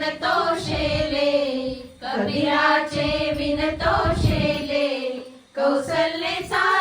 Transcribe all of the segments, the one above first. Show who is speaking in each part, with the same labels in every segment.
Speaker 1: विनतो शेले कबीराचे विनतो शेले कौसल्य सा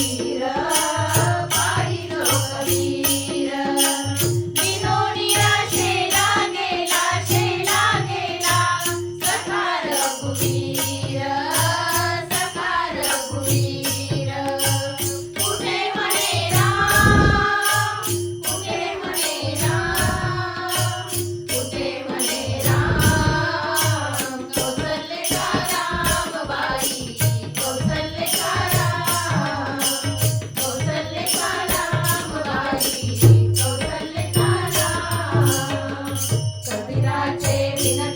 Speaker 1: you. Argentina